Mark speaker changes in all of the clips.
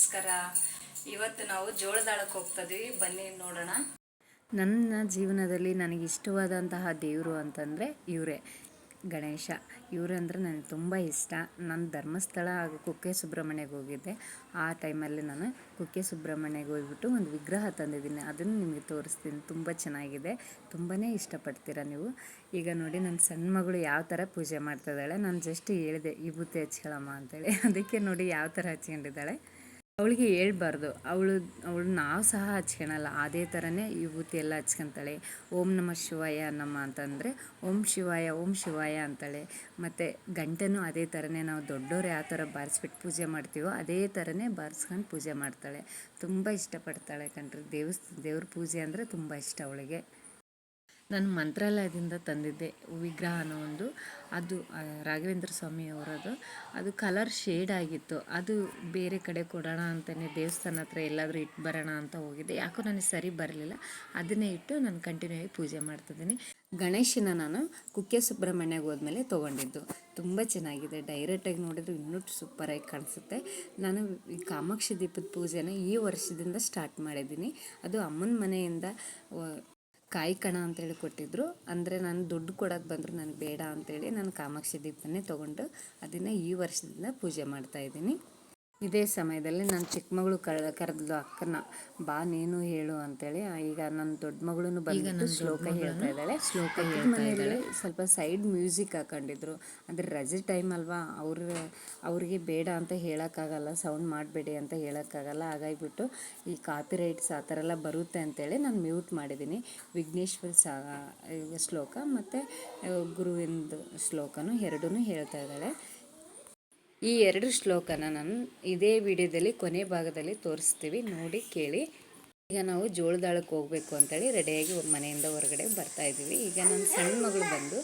Speaker 1: ನಮಸ್ಕಾರ. ಇವತ್ತು ನಾವು ಜೋಳದಾಳಕ್ಕೆ ಹೋಗ್ತಾ ಬನ್ನಿ ನೋಡೋಣ.
Speaker 2: ನನ್ನ ಜೀವನದಲ್ಲಿ ನನಗೆ ಇಷ್ಟವಾದಂತಹ ದೇವರು ಅಂತಂದರೆ ಇವರೇ. ಗಣೇಶ. ಇವರಂದ್ರೆ ನನಗೆ ತುಂಬ ಇಷ್ಟ. ನಾನು ಧರ್ಮಸ್ಥಳ ಹಾಗೂ ಕುಕ್ಕೆ ಸುಬ್ರಹ್ಮಣ್ಯಗೆ ಹೋಗಿದ್ದೆ. ಆ ಟೈಮಲ್ಲಿ ನಾನು ಕುಕ್ಕೆ ಸುಬ್ರಹ್ಮಣ್ಯಗೆ ಹೋಗ್ಬಿಟ್ಟು ಒಂದು ವಿಗ್ರಹ ತಂದಿದ್ದೀನಿ. ಅದನ್ನು ನಿಮಗೆ ತೋರಿಸ್ತೀನಿ. ತುಂಬ ಚೆನ್ನಾಗಿದೆ. ತುಂಬಾ ಇಷ್ಟಪಡ್ತೀರ ನೀವು? ಈಗ ನೋಡಿ, ನನ್ನ ಸಣ್ಣ ಮಗಳು ಯಾವ ಥರ ಪೂಜೆ ಮಾಡ್ತಿದ್ದಾಳೆ ನಾನು ಜಸ್ಟ್ ಹೇಳಿದೆ ವಿಭೂತಿ ಹಚ್ಕೊಳಮ್ಮ ಅಂತೇಳಿ. ಅದಕ್ಕೆ ನೋಡಿ ಯಾವ ಥರ ಹಚ್ಕೊಂಡಿದ್ದಾಳೆ. ಅವಳಿಗೆ ಹೇಳ್ಬಾರ್ದು. ಅವಳು ಅವಳು ನಾವು ಸಹ ಹಚ್ಕೊಳಲ್ಲ ಅದೇ ಥರನೇ ವಿಭೂತಿ ಎಲ್ಲ ಹಚ್ಕೊಂತಾಳೆ. ಓಂ ನಮ ಶಿವಾಯ ನಮ್ಮ ಅಂತಂದರೆ ಓಂ ಶಿವಾಯ ಓಂ ಶಿವಾಯ ಅಂತಾಳೆ. ಮತ್ತು ಗಂಟೆನೂ ಅದೇ ಥರನೇ ನಾವು ದೊಡ್ಡವ್ರು ಯಾವ ಥರ ಬಾರಿಸ್ಬಿಟ್ಟು ಪೂಜೆ ಮಾಡ್ತೀವೋ ಅದೇ ಥರನೇ ಬಾರಿಸ್ಕೊಂಡು ಪೂಜೆ ಮಾಡ್ತಾಳೆ. ತುಂಬ ಇಷ್ಟಪಡ್ತಾಳೆ ಕಣ್ರಿ. ದೇವಸ್, ದೇವ್ರ ಪೂಜೆ ಅಂದರೆ ತುಂಬ ಇಷ್ಟ ಅವಳಿಗೆ. ನಾನು ಮಂತ್ರಾಲಯದಿಂದ ತಂದಿದ್ದೆ ವಿಗ್ರಹನ ಒಂದು. ಅದು ರಾಘವೇಂದ್ರ ಸ್ವಾಮಿ ಅವರದು. ಅದು ಕಲರ್ ಶೇಡ್ ಆಗಿತ್ತು. ಅದು ಬೇರೆ ಕಡೆ ಕೊಡೋಣ ಅಂತಲೇ ದೇವಸ್ಥಾನ ಹತ್ರ ಎಲ್ಲಾದರೂ ಇಟ್ಟು ಬರೋಣ ಅಂತ ಹೋಗಿದ್ದೆ. ಯಾಕೋ ನನಗೆ ಸರಿ ಬರಲಿಲ್ಲ. ಅದನ್ನೇ ಇಟ್ಟು ನಾನು ಕಂಟಿನ್ಯೂ ಆಗಿ ಪೂಜೆ ಮಾಡ್ತಿದ್ದೀನಿ. ಗಣೇಶನ ನಾನು ಕುಕ್ಕೆ ಸುಬ್ರಹ್ಮಣ್ಯಗೆ ಹೋದ್ಮೇಲೆ ತೊಗೊಂಡಿದ್ದು. ತುಂಬ ಚೆನ್ನಾಗಿದೆ. ಡೈರೆಕ್ಟಾಗಿ ನೋಡಿದ್ರೆ ಇನ್ನೂ ಸೂಪರಾಗಿ ಕಾಣಿಸುತ್ತೆ. ನಾನು ಈ ಕಾಮಾಕ್ಷಿ ದೀಪದ ಪೂಜೆನ ಈ ವರ್ಷದಿಂದ ಸ್ಟಾರ್ಟ್ ಮಾಡಿದ್ದೀನಿ. ಅದು ಅಮ್ಮನ ಮನೆಯಿಂದ ಕಾಯಿ ಕಣ ಅಂತೇಳಿ ಕೊಟ್ಟಿದ್ರು. ಅಂದರೆ ನಾನು ದುಡ್ಡು ಕೊಡೋಕೆ ಬಂದರು ನನಗೆ ಬೇಡ ಅಂತೇಳಿ ನಾನು ಕಾಮಾಕ್ಷಿ ದೀಪನ್ನೇ ತೊಗೊಂಡು ಅದನ್ನು ಈ ವರ್ಷದಿಂದ ಪೂಜೆ ಮಾಡ್ತಾ ಇದ್ದೀನಿ. ಇದೇ ಸಮಯದಲ್ಲಿ ನಾನು ಚಿಕ್ಕ ಮಗಳು ಕರ್ ಕರೆದ್ಲು ಅಕ್ಕನ ಬಾ ನೀನು ಹೇಳು ಅಂತೇಳಿ ಈಗ ನನ್ನ ದೊಡ್ಡ ಮಗಳು ಬಂದು ಶ್ಲೋಕ ಹೇಳ್ತಾ ಇದ್ದಾಳೆ. ಶ್ಲೋಕ ಮನೆಯಲ್ಲಿ ಸ್ವಲ್ಪ ಸೈಡ್ ಮ್ಯೂಸಿಕ್ ಹಾಕೊಂಡಿದ್ರು. ಅಂದರೆ ರಜೆ ಟೈಮ್ ಅಲ್ವಾ ಅವ್ರ ಅವ್ರಿಗೆ ಬೇಡ ಅಂತ ಹೇಳೋಕ್ಕಾಗಲ್ಲ ಸೌಂಡ್ ಮಾಡಬೇಡಿ ಅಂತ ಹೇಳೋಕ್ಕಾಗಲ್ಲ. ಹಾಗಾಗಿಬಿಟ್ಟು ಈ ಕಾಪಿ ರೈಟ್ಸ್ ಆ ಥರ ಎಲ್ಲ ಬರುತ್ತೆ ಅಂತೇಳಿ ನಾನು ಮ್ಯೂಟ್ ಮಾಡಿದ್ದೀನಿ. ವಿಘ್ನೇಶ್ವರ ಸಾ ಶ್ಲೋಕ ಮತ್ತು ಗುರುವಿಂದು ಶ್ಲೋಕನೂ ಎರಡೂ ಹೇಳ್ತಾ ಇದ್ದಾಳೆ. ಈ ಎರಡು ಶ್ಲೋಕನ ನಾನು ಇದೇ ವಿಡಿಯೋದಲ್ಲಿ ಕೊನೆ ಭಾಗದಲ್ಲಿ ತೋರಿಸ್ತೀವಿ. ನೋಡಿ, ಕೇಳಿ. ಈಗ ನಾವು ಜೋಳದಾಳಕ್ಕೆ ಹೋಗಬೇಕು ಅಂತೇಳಿ ರೆಡಿಯಾಗಿ ಮನೆಯಿಂದ ಹೊರಗಡೆ ಬರ್ತಾ ಇದ್ದೀವಿ. ಈಗ ನನ್ನ ಸಣ್ಣ ಮಗಳು ಬಂದು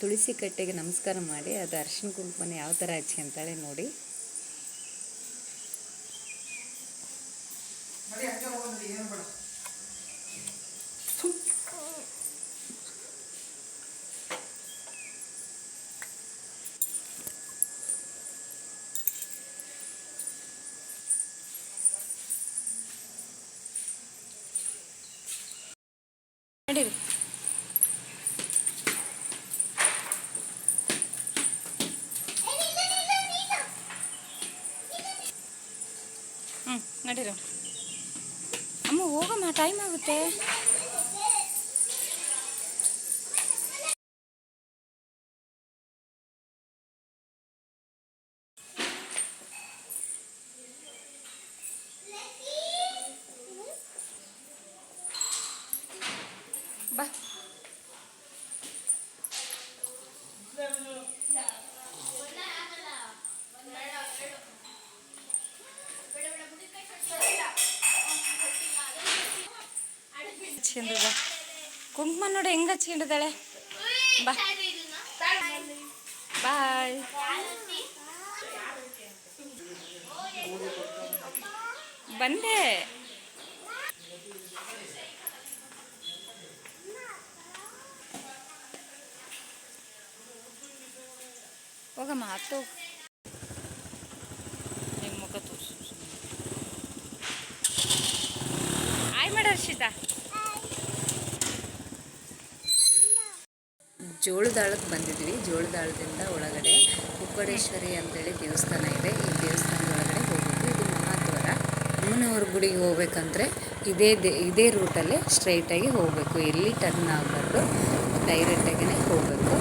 Speaker 2: ತುಳಸಿ ಕಟ್ಟೆಗೆ ನಮಸ್ಕಾರ ಮಾಡಿ, ಅದು ಅರ್ಶಿನ ಕುಂಕುಮನ ಯಾವ ಥರ ಹಚ್ಕೊಂತಾಳೆ ನೋಡಿ
Speaker 1: ನಡೀರಿ ಹ್ಞೂ ನಡೀರಿ ಅಮ್ಮ ಹೋಗಮ್ಮ ಟೈಮ್ ಆಗುತ್ತೆ ಬಾ ಹಚ್ಕೊಂಡಿದ ಕುಂಕುಮ ನೋಡಿ ಹೆಂಗ್ ಹಚ್ಕೊಂಡಿದ್ದಾಳೆ. ಬಾ. ಬಾಯ್. ಬಂದೆ. ಹೋಗಮ್ಮ, ಹತ್ತು. ನಿಮ್ಮ ಮುಖ ಆಯ್ ಮಾಡ ಹರ್ಷಿತಾ
Speaker 2: ಜೋಳದಾಳಕ್ಕೆ ಬಂದಿದ್ವಿ ಜೋಳದಾಳದಿಂದ ಒಳಗಡೆ ಕುಕ್ಕಡೇಶ್ವರಿ ಅಂತೇಳಿ ದೇವಸ್ಥಾನ ಇದೆ. ಈ ದೇವಸ್ಥಾನದ ಒಳಗಡೆ ಹೋಗ್ಬೇಕು. ಇದು ಮಹಾದ್ವಾರ. ಅಮ್ಮನವ್ರ ಗುಡಿಗೆ ಹೋಗ್ಬೇಕಂದ್ರೆ ಇದೇ ದೇ, ಇದೇ ರೂಟಲ್ಲೇ ಸ್ಟ್ರೈಟಾಗಿ ಹೋಗಬೇಕು. ಎಲ್ಲಿ ಟರ್ನ್ ಆಗಬಾರ್ದು ಡೈರೆಕ್ಟಾಗಿಯೇ ಹೋಗಬೇಕು.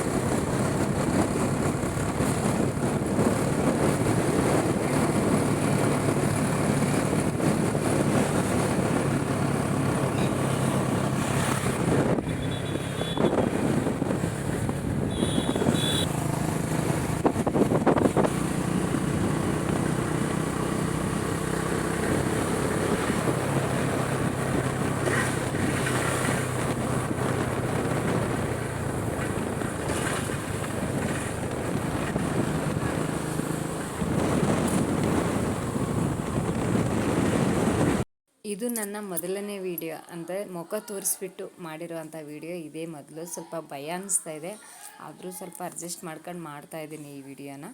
Speaker 2: ಇದು ನನ್ನ ಮೊದಲನೇ ವಿಡಿಯೋ ಅಂದರೆ ಮುಖ ತೋರಿಸ್ಬಿಟ್ಟು ಮಾಡಿರುವಂಥ ವಿಡಿಯೋ ಇದೇ ಮೊದಲು. ಸ್ವಲ್ಪ ಭಯ ಅನ್ನಿಸ್ತಾ ಇದೆ. ಆದರೂ ಸ್ವಲ್ಪ ಅಡ್ಜಸ್ಟ್ ಮಾಡ್ಕೊಂಡು ಮಾಡ್ತಾ ಇದ್ದೀನಿ ಈ ವಿಡಿಯೋನ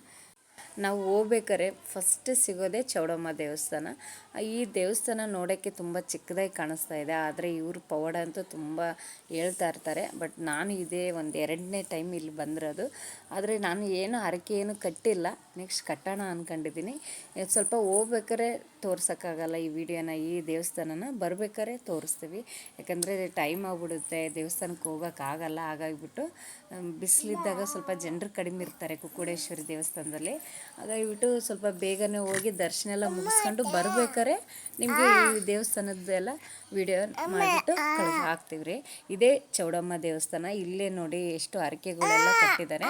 Speaker 2: ನಾವು ಹೋಗ್ಬೇಕಾರೆ ಫಸ್ಟ್ ಸಿಗೋದೇ ಚೌಡಮ್ಮ ದೇವಸ್ಥಾನ. ಈ ದೇವಸ್ಥಾನ ನೋಡೋಕ್ಕೆ ತುಂಬ ಚಿಕ್ಕದಾಗಿ ಕಾಣಿಸ್ತಾ ಇದೆ. ಆದರೆ ಇವರು ಪವಾಡ ಅಂತೂ ತುಂಬ ಹೇಳ್ತಾ ಇರ್ತಾರೆ. ಬಟ್ ನಾನು ಇದೇ ಒಂದು ಎರಡನೇ ಟೈಮ್ ಇಲ್ಲಿ ಬಂದಿರೋದು. ಆದರೆ ನಾನು ಏನು ಹರಕೆ ಏನು ಕಟ್ಟಿಲ್ಲ. ನೆಕ್ಸ್ಟ್ ಕಟ್ಟೋಣ ಅಂದ್ಕೊಂಡಿದ್ದೀನಿ ಸ್ವಲ್ಪ ಹೋಗ್ಬೇಕಾರೆ ತೋರ್ಸೋಕ್ಕಾಗಲ್ಲ ಈ ವಿಡಿಯೋನ, ಈ ದೇವಸ್ಥಾನನ. ಬರ್ಬೇಕಾದ್ರೆ ತೋರಿಸ್ತೀವಿ. ಯಾಕಂದರೆ ಟೈಮ್ ಆಗಿಬಿಡುತ್ತೆ ದೇವಸ್ಥಾನಕ್ಕೆ ಹೋಗೋಕ್ಕಾಗಲ್ಲ. ಹಾಗಾಗಿಬಿಟ್ಟು ಬಿಸಿಲಿದ್ದಾಗ ಸ್ವಲ್ಪ ಜನರು ಕಡಿಮೆ ಇರ್ತಾರೆ ಕುಕ್ಕುಡೇಶ್ವರಿ ದೇವಸ್ಥಾನದಲ್ಲಿ. ಹಾಗಾಗಿಬಿಟ್ಟು ಸ್ವಲ್ಪ ಬೇಗನೆ ಹೋಗಿ ದರ್ಶನ ಎಲ್ಲ ಮುಗಿಸ್ಕೊಂಡು ಬರ್ಬೇಕಾದ್ರೆ ನಿಮಗೆ ಈ ದೇವಸ್ಥಾನದ್ದೆಲ್ಲ ವಿಡಿಯೋ ಮಾಡಿಬಿಟ್ಟು ಕಳಿಸಿ ಹಾಕ್ತೀವಿ ರೀ ಇದೇ ಚೌಡಮ್ಮ ದೇವಸ್ಥಾನ. ಇಲ್ಲೇ ನೋಡಿ ಎಷ್ಟು ಹರಕೆಗಳೆಲ್ಲ ಕಟ್ಟಿದ್ದಾರೆ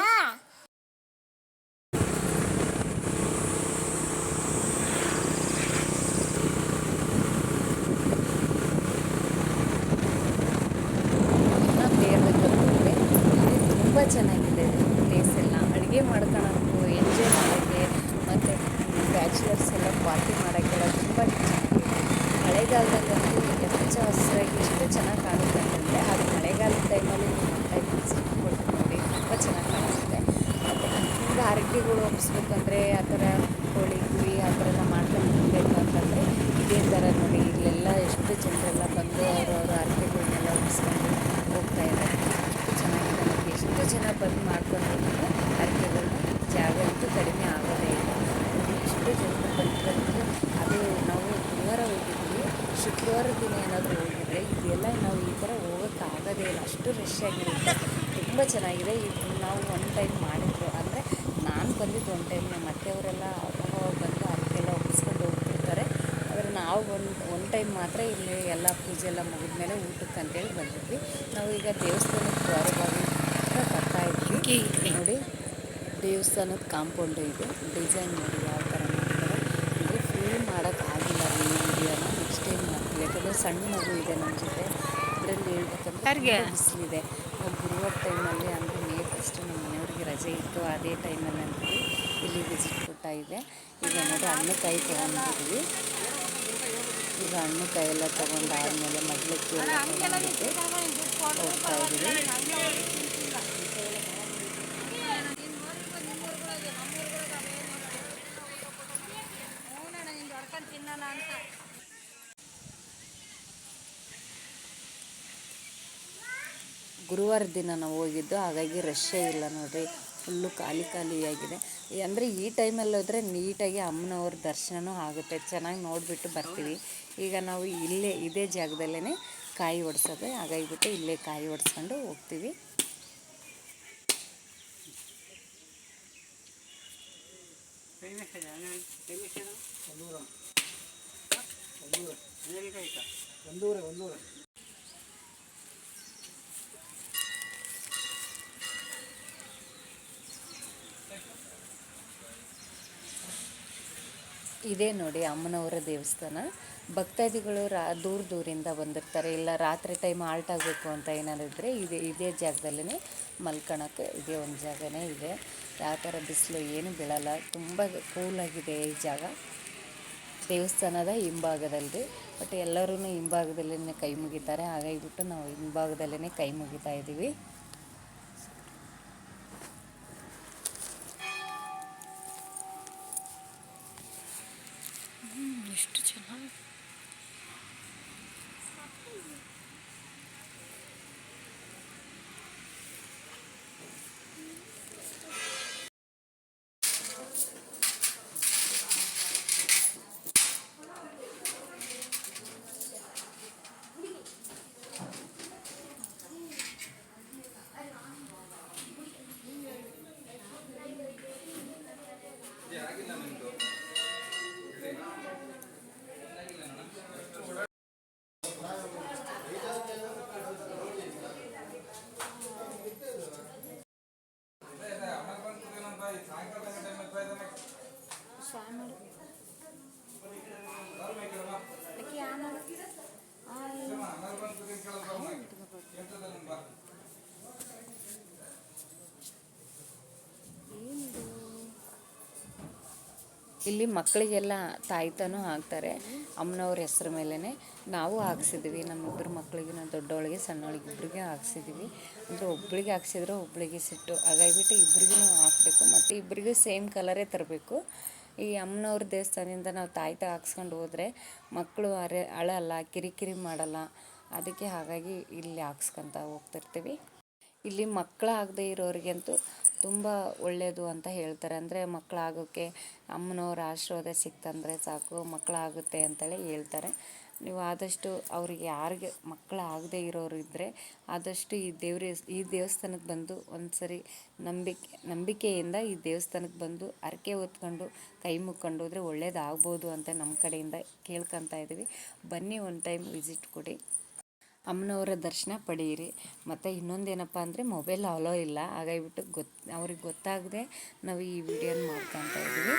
Speaker 2: ಬೇರ್ಬೇಕಂತಂದರೆ ತುಂಬ ಚೆನ್ನಾಗಿದೆ ಪ್ಲೇಸ್ ಎಲ್ಲ ಅಡುಗೆ ಮಾಡ್ಕೊಳಕ್ಕೂ ಎಂಜಾಯ್ ಮಾಡೋಕ್ಕೆ ಮತ್ತು ಬ್ಯಾಚುಲರ್ಸ್ ಎಲ್ಲ ಪಾರ್ಟಿ ಮಾಡೋಕ್ಕೆಲ್ಲ ತುಂಬ ಚೆನ್ನಾಗಿದೆ ಮಳೆಗಾಲದಲ್ಲಂತೂ ಹೆಚ್ಚು ಹಸಿರಾಗಿ ಎಷ್ಟು ಚೆನ್ನಾಗಿ ಕಾಣುತ್ತೆ ಅಂತಂದರೆ ಅದು ಮಳೆಗಾಲದ ಟೈಮಲ್ಲಿ ನೀವು ಟೈಮ್ ಕೊಟ್ಟು ನೋಡಿ ತುಂಬ ಚೆನ್ನಾಗಿ ಕಾಣಿಸುತ್ತೆ ಮತ್ತು ಈಗ ಹರಕೆಗಳು ಒಪ್ಪಿಸ್ಬೇಕಂದ್ರೆ ಆ ಥರ ಕೋಳಿ, ಕುರಿ ಆ ಥರ ಎಲ್ಲ ಮಾಡ್ಕೊಂಡು ಅಂತಂದರೆ ಇದೇ ಥರ ನೋಡಿ ಇಲ್ಲೆಲ್ಲ ಎಷ್ಟು ಜನರೆಲ್ಲ ಬಂದು ಅವರವರ ಹರಕೆಗಳನ್ನೆಲ್ಲ ಒಪ್ಪಿಸ್ಕೊಂಡು ಹೋಗ್ತಾ ಇದ್ದಾರೆ. ಎಷ್ಟು ಚೆನ್ನಾಗಿದೆ ನಮಗೆ ಎಷ್ಟು ಜನ ಬಂದು ಮಾಡ್ಕೊಂಡು ಹೋಗಿದ್ರು ಹರಕೆಗಳನ್ನ ಜಾಗ ಅಂತೂ ಕಡಿಮೆ ಆಗೋದೇ ಇಲ್ಲ. ಎಷ್ಟು ಜನರು ಬಂದಿರೋದು ಅದು ನಾವು ಗುರುವಾರ ಹೋಗಿದ್ವಿ. ಶುಕ್ರವಾರ ದಿನ ಏನಾದರೂ ಹೋಗಿದ್ರೆ ಇದೆಲ್ಲ ನಾವು ಈ ಥರ ಹೋಗೋಕ್ಕಾಗೋದೇ ಇಲ್ಲ. ಅಷ್ಟು ರಶ್ ಆಗಿರುತ್ತೆ ತುಂಬ ಚೆನ್ನಾಗಿದೆ. ಇದು ನಾವು ಒನ್ ಟೈಮ್ ಅಂದರೆ ನಾನು ಬಂದಿದ್ದು ಒಂದು ಟೈಮ್ ನಮ್ಮ ಅತ್ತೆಯವರೆಲ್ಲ ಅವಾಗ ಬಂದು ಅದಕ್ಕೆಲ್ಲ ಒಪ್ಪಿಸ್ಕೊಂಡು ಹೋಗ್ತಿರ್ತಾರೆ. ಆದರೆ ನಾವು ಒಂದು ಒನ್ ಟೈಮ್ ಮಾತ್ರ ಇಲ್ಲಿ ಎಲ್ಲ ಪೂಜೆ ಎಲ್ಲ ಮುಗಿದ ಮೇಲೆ ಊಟಕ್ಕೆ ಅಂತೇಳಿ ಬಂದಿದ್ವಿ. ನಾವು ಈಗ ದೇವಸ್ಥಾನಕ್ಕೆ ಹತ್ರ ಬರ್ತಾ ಇದ್ವಿ. ನೋಡಿ ದೇವಸ್ಥಾನದ ಕಾಂಪೌಂಡ್ ಇದು. ಡಿಸೈನ್ ನೋಡಿ ಯಾವ ಥರ ಮಾಡ್ತಾರೆ ಅಂದರೆ ಫುಲ್ ಮಾಡೋಕ್ಕಾಗಿಲ್ಲ ಈ ವಿಡಿಯೋನ ನೆಕ್ಸ್ಟ್ ಟೈಮ್ ಮಾಡ್ತೀವಿ. ಯಾಕಂದರೆ ಸಣ್ಣ ಮಗು ಇದೆ ನಮ್ಮ ಜೊತೆ. ಅದರಲ್ಲಿ ಹೇಳ್ಬೇಕಂದ್ರೆ ಬಿಸಿಲಿದೆ. ನಾವು ಗುರುವಾರ ಟೈಮಲ್ಲಿ ಅಂದರೆ ಮೇ ಫಸ್ಟ್ ನಮ್ಮ ಮನೆಯವ್ರಿಗೆ ರಜೆ ಇತ್ತು ಅದೇ ಟೈಮಲ್ಲಿ ಅಂತೀವಿ ಇಲ್ಲಿ ವಿಸಿಟ್ ಕೊಡ್ತಾ ಇದೆ ಈಗ ನೋಡಿ ಹಣ್ಣುಕಾಯಿ ತೊಗೊಂಡಿದ್ವಿ ಈಗ ಹಣ್ಣುಕಾಯಿ ಎಲ್ಲ ತೊಗೊಂಡಾದ್ಮೇಲೆ ಆದಮೇಲೆ ಎಲ್ಲ ತೊಗೊಂಡಿದ್ದೆ ಹೋಗ್ತಾ ಇದ್ದೀವಿ. ಗುರುವಾರ ದಿನ ನಾವು ಹೋಗಿದ್ದು, ಹಾಗಾಗಿ ರಶ್ಶೇ ಇಲ್ಲ ನೋಡಿರಿ. ಫುಲ್ಲು ಖಾಲಿ ಖಾಲಿಯಾಗಿದೆ ಅಂದರೆ ಈ ಟೈಮಲ್ಲಿ ಹೋದರೆ ನೀಟಾಗಿ ಅಮ್ಮನವ್ರ ದರ್ಶನವೂ ಆಗುತ್ತೆ. ಚೆನ್ನಾಗಿ ನೋಡಿಬಿಟ್ಟು ಬರ್ತೀವಿ. ಈಗ ನಾವು ಇಲ್ಲೇ, ಇದೇ ಜಾಗದಲ್ಲೇ ಕಾಯಿ ಒಡ್ಸೋದು. ಹಾಗಾಗಿಬಿಟ್ಟು ಇಲ್ಲೇ ಕಾಯಿ ಒಡಿಸ್ಕೊಂಡು ಹೋಗ್ತೀವಿ. ಇದೇ ನೋಡಿ ಅಮ್ಮನವರ ದೇವಸ್ಥಾನ. ಭಕ್ತಾದಿಗಳು ರಾ, ದೂರ ದೂರಿಂದ ಬಂದಿರ್ತಾರೆ. ಇಲ್ಲ ರಾತ್ರಿ ಟೈಮ್ ಆಲ್ಟ್ ಆಗಬೇಕು ಅಂತ ಏನಾದ್ರು ಇದ್ದರೆ ಇದೇ ಇದೇ ಜಾಗದಲ್ಲೇ ಮಲ್ಕೊಳಕ್ಕೆ ಇದೇ ಒಂದು ಜಾಗನೇ ಇದೆ. ಯಾವ ಥರ ಬಿಸಿಲು ಏನು ಬೀಳಲ್ಲ. ತುಂಬ ಕೂಲಾಗಿದೆ ಈ ಜಾಗ. ದೇವಸ್ಥಾನದ ಹಿಂಭಾಗದಲ್ಲಿ. ಬಟ್ ಎಲ್ಲರೂ ಹಿಂಭಾಗದಲ್ಲೇ ಕೈ ಮುಗಿತಾರೆ. ಹಾಗಾಗಿಬಿಟ್ಟು ನಾವು ಹಿಂಭಾಗದಲ್ಲೇ ಕೈ ಮುಗಿತಾ ಇದ್ದೀವಿ. ಇಲ್ಲಿ ಮಕ್ಕಳಿಗೆಲ್ಲ ತಾಯ್ತನೂ ಹಾಕ್ತಾರೆ ಅಮ್ಮನವ್ರ ಹೆಸ್ರ ಮೇಲೇ ನಾವು ಹಾಕ್ಸಿದ್ವಿ. ನಮ್ಮಿಬ್ಬರು ಮಕ್ಕಳಿಗೆ ನಾವು ದೊಡ್ಡವಳಿಗೆ ಸಣ್ಣವಳಿಗೆ ಇಬ್ಬರಿಗೆ ಹಾಕ್ಸಿದ್ವಿ. ಅಂದರೆ ಒಬ್ಬಳಿಗೆ ಹಾಕ್ಸಿದ್ರೆ ಒಬ್ಬಳಿಗೆ ಸಿಟ್ಟು. ಹಾಗಾಗಿಬಿಟ್ಟು ಇಬ್ಬರಿಗೂ ಹಾಕಬೇಕು. ಮತ್ತು ಇಬ್ಬರಿಗೂ ಸೇಮ್ ಕಲರೇ ತರಬೇಕು. ಈ ಅಮ್ಮನವ್ರ ದೇವಸ್ಥಾನದಿಂದ ನಾವು ತಾಯ್ತ ಹಾಕ್ಸ್ಕೊಂಡು ಹೋದರೆ ಮಕ್ಕಳು ಅರೆ, ಅಳಲ್ಲ, ಕಿರಿಕಿರಿ ಮಾಡಲ್ಲ. ಅದಕ್ಕೆ ಹಾಗಾಗಿ ಇಲ್ಲಿ ಹಾಕ್ಸ್ಕೊತ ಹೋಗ್ತಿರ್ತೀವಿ. ಇಲ್ಲಿ ಮಕ್ಕಳಾಗದೇ ಇರೋರಿಗಂತೂ ತುಂಬ ಒಳ್ಳೆಯದು ಅಂತ ಹೇಳ್ತಾರೆ. ಅಂದರೆ ಮಕ್ಕಳಾಗೋಕ್ಕೆ ಅಮ್ಮನವ್ರ ಆಶೀರ್ವಾದ ಸಿಕ್ತಂದರೆ ಸಾಕು ಮಕ್ಕಳಾಗುತ್ತೆ ಅಂತೇಳಿ ಹೇಳ್ತಾರೆ. ನೀವು ಆದಷ್ಟು ಅವ್ರಿಗೆ ಯಾರಿಗೆ ಮಕ್ಕಳಾಗದೇ ಇರೋರು ಇದ್ದರೆ ಆದಷ್ಟು ಈ ದೇವ್ರ ಈ ದೇವಸ್ಥಾನಕ್ಕೆ ಬಂದು ಒಂದು ಸರಿ ನಂಬಿಕೆ, ನಂಬಿಕೆಯಿಂದ ಈ ದೇವಸ್ಥಾನಕ್ಕೆ ಬಂದು ಹರಕೆ ಹೊತ್ಕೊಂಡು ಕೈ ಮುಕ್ಕೊಂಡು ಹೋದರೆ ಒಳ್ಳೇದಾಗ್ಬೋದು ಅಂತ ನಮ್ಮ ಕಡೆಯಿಂದ ಕೇಳ್ಕೊತಾ ಇದ್ದೀವಿ. ಬನ್ನಿ ಒಂದು ಟೈಮ್ ವಿಸಿಟ್ ಕೊಡಿ. ಅಮ್ಮನವರ ದರ್ಶನ ಪಡೆಯಿರಿ. ಮತ್ತು ಇನ್ನೊಂದೇನಪ್ಪ ಅಂದರೆ ಮೊಬೈಲ್ ಅಲೋ ಇಲ್ಲ. ಹಾಗಾಗಿಬಿಟ್ಟು ಗೊತ್ತು ಅವ್ರಿಗೆ ಗೊತ್ತಾಗದೆ ನಾವು ಈ ವಿಡಿಯೋನ ಮಾಡ್ಕೊತಾ ಇದ್ದೀವಿ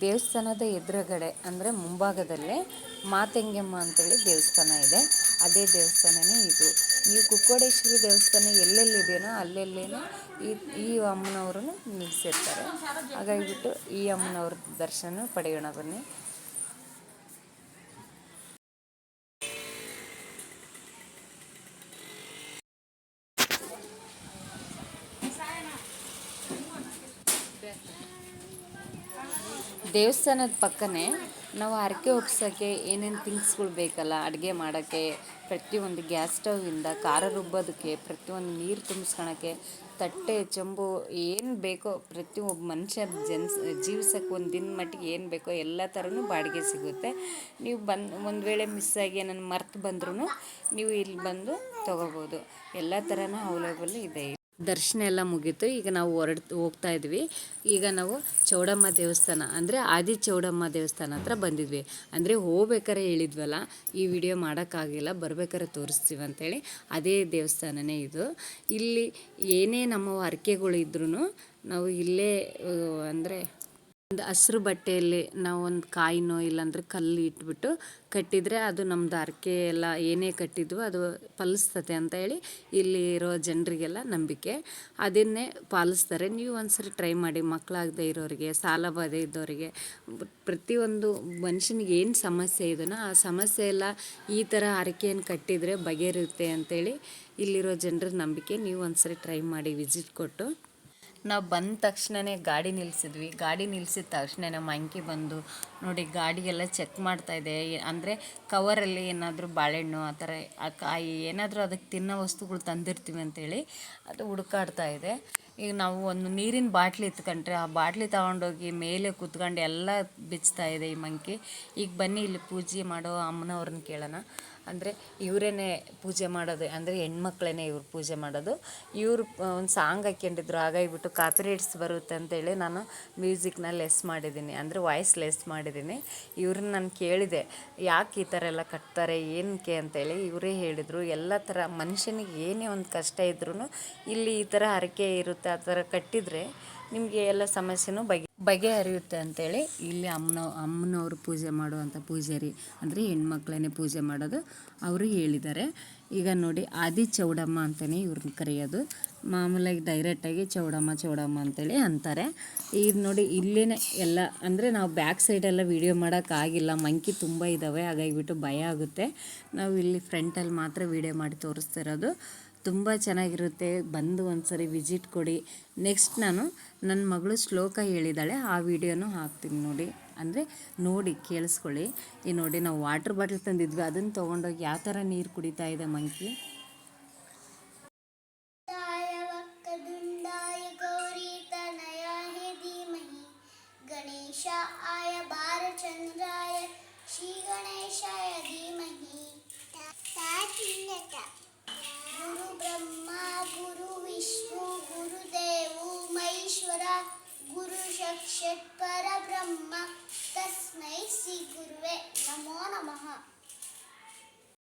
Speaker 2: ದೇವಸ್ಥಾನದ ಎದುರುಗಡೆ, ಅಂದರೆ ಮುಂಭಾಗದಲ್ಲೇ ಮಾತೆಂಗೆಮ್ಮ ಅಂತೇಳಿ ದೇವಸ್ಥಾನ ಇದೆ. ಅದೇ ದೇವಸ್ಥಾನನೇ ಇದು. ನೀವು ಕುಕ್ಕೋಡೇಶ್ವರಿ ದೇವಸ್ಥಾನ ಎಲ್ಲೆಲ್ಲಿದೆಯೋ ಅಲ್ಲೆಲ್ಲೇನೋ ಈ ಈ ಅಮ್ಮನವ್ರನ್ನು ನಿಲ್ಲಿಸಿರ್ತಾರೆ. ಹಾಗಾಗಿಬಿಟ್ಟು ಈ ಅಮ್ಮನವ್ರ ದರ್ಶನ ಪಡೆಯೋಣ ಬನ್ನಿ. ದೇವಸ್ಥಾನದ ಪಕ್ಕನೇ ನಾವು ಹರಕೆ ಒಪ್ಸೋಕ್ಕೆ ಏನೇನು ಥಿಂಗ್ಸ್ಗಳು ಬೇಕಲ್ಲ, ಅಡುಗೆ ಮಾಡೋಕ್ಕೆ ಪ್ರತಿಯೊಂದು ಗ್ಯಾಸ್ ಸ್ಟವ್ವಿಂದ ಖಾರ ರುಬ್ಬೋದಕ್ಕೆ, ಪ್ರತಿಯೊಂದು ನೀರು ತುಂಬಿಸ್ಕೊಳಕ್ಕೆ, ತಟ್ಟೆ, ಚೊಂಬು ಏನು ಬೇಕೋ ಪ್ರತಿಯೊಬ್ಬ ಮನುಷ್ಯ ಜನ್ಸ್, ಜೀವಿಸೋಕ್ಕೆ ಒಂದು ದಿನ ಮಟ್ಟಿಗೆ ಏನು ಬೇಕೋ ಎಲ್ಲ ಥರನೂ ಬಾಡಿಗೆ ಸಿಗುತ್ತೆ. ನೀವು ಬಂದು, ಒಂದು ವೇಳೆ ಮಿಸ್ ಆಗಿ ನನ್ನ ಮರ್ತು ಬಂದ್ರೂ ನೀವು ಇಲ್ಲಿ ಬಂದು ತೊಗೋಬೋದು. ಎಲ್ಲ ಥರನೂ ಅವೈಲೇಬಲ್ ಇದೆ. ದರ್ಶನ ಎಲ್ಲ ಮುಗೀತು. ಈಗ ನಾವು ಹೊರಡ್ ಹೋಗ್ತಾ ಇದ್ವಿ. ಈಗ ನಾವು ಚೌಡಮ್ಮ ದೇವಸ್ಥಾನ ಅಂದರೆ ಆದಿ ಚೌಡಮ್ಮ ದೇವಸ್ಥಾನ ಹತ್ರ ಬಂದಿದ್ವಿ. ಅಂದರೆ ಹೋಗ್ಬೇಕಾರೆ ಹೇಳಿದ್ವಲ್ಲ, ಈ ವಿಡಿಯೋ ಮಾಡೋಕ್ಕಾಗಿಲ್ಲ, ಬರ್ಬೇಕಾರೆ ತೋರಿಸ್ತೀವಿ ಅಂತೇಳಿ ಅದೇ ದೇವಸ್ಥಾನನೇ ಇದು. ಇಲ್ಲಿ ಏನೇ ನಮ್ಮ ಹರಕೆಗಳು ಇದ್ರೂ ನಾವು ಇಲ್ಲೇ ಅಂದರೆ ಒಂದು ಹಸ್ರು ಬಟ್ಟೆಯಲ್ಲಿ ನಾವು ಒಂದು ಕಾಯಿನೋ ಇಲ್ಲಾಂದ್ರೆ ಕಲ್ಲು ಇಟ್ಬಿಟ್ಟು ಕಟ್ಟಿದರೆ ಅದು ನಮ್ಮದು ಹರಕೆ ಎಲ್ಲ ಏನೇ ಕಟ್ಟಿದ್ವು ಅದು ಫಲಿಸ್ತತೆ ಅಂತ ಹೇಳಿ ಇಲ್ಲಿ ಇರೋ ಜನರಿಗೆಲ್ಲ ನಂಬಿಕೆ. ಅದನ್ನೇ ಪಾಲಿಸ್ತಾರೆ. ನೀವು ಒಂದ್ಸರಿ ಟ್ರೈ ಮಾಡಿ. ಮಕ್ಕಳಾಗದೇ ಇರೋರಿಗೆ, ಸಾಲ ಬಾಧೆ ಇದ್ದವರಿಗೆ ಪ್ರತಿಯೊಂದು ಮನುಷ್ಯನಿಗೆ ಏನು ಸಮಸ್ಯೆ ಇದೆಯೋ ಆ ಸಮಸ್ಯೆ ಎಲ್ಲ ಈ ಥರ ಹರಕೆಯನ್ನು ಕಟ್ಟಿದರೆ ಬಗೆರುತ್ತೆ ಅಂತೇಳಿ ಇಲ್ಲಿರೋ ಜನರ ನಂಬಿಕೆ. ನೀವು ಒಂದ್ಸರಿ ಟ್ರೈ ಮಾಡಿ ವಿಸಿಟ್ ಕೊಟ್ಟು ನಾವು ಬಂದ ತಕ್ಷಣವೇ ಗಾಡಿ ನಿಲ್ಲಿಸಿದ್ವಿ ಗಾಡಿ ನಿಲ್ಲಿಸಿದ ತಕ್ಷಣ ನಮ್ಮ ಅಂಕಿ ಬಂದು, ನೋಡಿ, ಗಾಡಿಗೆಲ್ಲ ಚೆಕ್ ಮಾಡ್ತಾ ಇದೆ. ಅಂದರೆ ಕವರಲ್ಲಿ ಏನಾದರೂ ಬಾಳೆಹಣ್ಣು ಆ ಥರ, ಆ ಕಾಯಿ ಏನಾದರೂ ಅದಕ್ಕೆ ತಿನ್ನೋ ವಸ್ತುಗಳು ತಂದಿರ್ತೀವಿ ಅಂತೇಳಿ ಅದು ಹುಡುಕಾಡ್ತಾ ಇದೆ. ಈಗ ನಾವು ಒಂದು ನೀರಿನ ಬಾಟ್ಲಿ ಇತ್ಕೊಂಡ್ರೆ ಆ ಬಾಟ್ಲಿ ತಗೊಂಡೋಗಿ ಮೇಲೆ ಕೂತ್ಕೊಂಡು ಎಲ್ಲ ಬಿಚ್ತಾ ಇದೆ ಈ ಮಂಕಿ. ಈಗ ಬನ್ನಿ, ಇಲ್ಲಿ ಪೂಜೆ ಮಾಡೋ ಅಮ್ಮನವ್ರನ್ನ ಕೇಳೋಣ. ಅಂದರೆ ಇವರೇನೆ ಪೂಜೆ ಮಾಡೋದು, ಅಂದರೆ ಹೆಣ್ಮಕ್ಳೇ ಇವ್ರು ಪೂಜೆ ಮಾಡೋದು. ಇವರು ಒಂದು ಸಾಂಗ್ ಹಾಕ್ಕೊಂಡಿದ್ರು ಹಾಗಾಗಿಬಿಟ್ಟು ಕಾಪಿರೇಟ್ಸ್ ಬರುತ್ತೆ ಅಂತೇಳಿ ನಾನು ಮ್ಯೂಸಿಕ್ನ ಲೆಸ್ ಮಾಡಿದ್ದೀನಿ, ಅಂದರೆ ವಾಯ್ಸ್ ಲೆಸ್ ಮಾಡಿದ್ದೀನಿ. ಇವ್ರನ್ನ ನಾನು ಕೇಳಿದೆ, ಯಾಕೆ ಈ ಥರ ಎಲ್ಲ ಕಟ್ತಾರೆ ಏನಕ್ಕೆ ಅಂತೇಳಿ ಇವರೇ ಹೇಳಿದರು. ಎಲ್ಲ ಥರ ಮನುಷ್ಯನಿಗೆ ಏನೇ ಒಂದು ಕಷ್ಟ ಇದ್ರೂ ಇಲ್ಲಿ ಈ ಥರ ಹರಕೆ ಇರುತ್ತೆ, ಆ ಥರ ಕಟ್ಟಿದರೆ ನಿಮಗೆ ಎಲ್ಲ ಸಮಸ್ಯೆನೂ ಬಗೆ ಬಗೆಹರಿಯುತ್ತೆ ಅಂತೇಳಿ ಇಲ್ಲಿ ಅಮ್ಮನ, ಅಮ್ಮನವರು ಪೂಜೆ ಮಾಡುವಂಥ ಪೂಜಾರಿ ಅಂದರೆ ಹೆಣ್ಮಕ್ಳನ್ನೇ ಪೂಜೆ ಮಾಡೋದು ಅವರು ಹೇಳಿದ್ದಾರೆ. ಈಗ ನೋಡಿ ಆದಿ ಚೌಡಮ್ಮ ಅಂತಲೇ ಇವ್ರನ್ನ ಕರೆಯೋದು. ಮಾಮೂಲಾಗಿ ಡೈರೆಕ್ಟಾಗಿ ಚೌಡಮ್ಮ ಚೌಡಮ್ಮ ಅಂತೇಳಿ ಅಂತಾರೆ. ಇದು ನೋಡಿ ಇಲ್ಲೇ ಎಲ್ಲ ಅಂದರೆ ನಾವು ಬ್ಯಾಕ್ ಸೈಡೆಲ್ಲ ವೀಡಿಯೋ ಮಾಡೋಕ್ಕಾಗಿಲ್ಲ ಮಂಕಿ ತುಂಬ ಇದ್ದಾವೆ ಹಾಗಾಗಿಬಿಟ್ಟು ಭಯ ಆಗುತ್ತೆ. ನಾವು ಇಲ್ಲಿ ಫ್ರಂಟಲ್ಲಿ ಮಾತ್ರ ವೀಡಿಯೋ ಮಾಡಿ ತೋರಿಸ್ತಿರೋದು. ತುಂಬ ಚೆನ್ನಾಗಿರುತ್ತೆ. ಬಂದು ಒಂದು ಸರಿ ವಿಸಿಟ್ ಕೊಡಿ. ನೆಕ್ಸ್ಟ್ ನಾನು ನನ್ನ ಮಗಳು ಶ್ಲೋಕ ಹೇಳಿದ್ದಾಳೆ ಆ ವಿಡಿಯೋನೂ ಹಾಕ್ತೀನಿ ನೋಡಿ. ಅಂದರೆ ನೋಡಿ, ಕೇಳಿಸ್ಕೊಳ್ಳಿ. ಈ ನೋಡಿ ನಾವು ವಾಟ್ರ್ ಬಾಟ್ಲ್ ತಂದಿದ್ವಿ. ಅದನ್ನು ತೊಗೊಂಡೋಗಿ ಯಾವ ಥರ ನೀರು ಕುಡಿತಾ ಇದೆ ಮಂಕಿ?